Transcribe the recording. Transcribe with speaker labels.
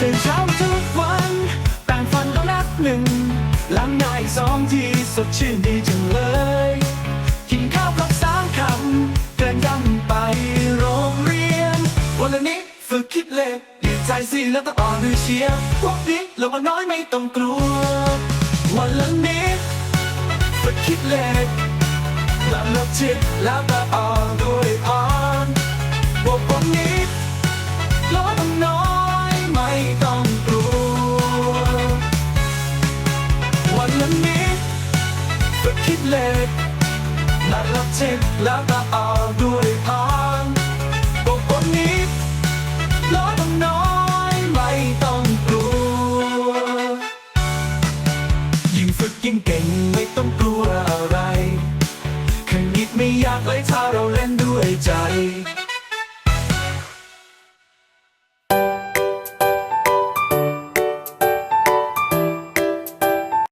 Speaker 1: ตื่นเช้าทุกวันแปรงฟันต้องนับหนึ่งล้างหน้าอีกสองทีสดชื่นดีจังเลยกินข้าวกับสามคำเกินย่ำไปโรงเรียน วันละนี้ฝึกคิดเลขดีใจสิแล้วต้องอ่อนหรือเชียร์พวกนี้เรามาน้อยไม่ต้องกลัว วันละนี้ฝึกคิดเลขหล้วลบจิตแล้วก็อ่อน เลขนัดรับเช็คแล้วก็ออกด้วยพานบอกคนนี้ลดต้องน้อยไม่ต้องกลัว ยิ่งฝึกยิ่งเก่งไม่ต้องกลัวอะไรคณิตไม่ยากเลยถ้าเราเล่น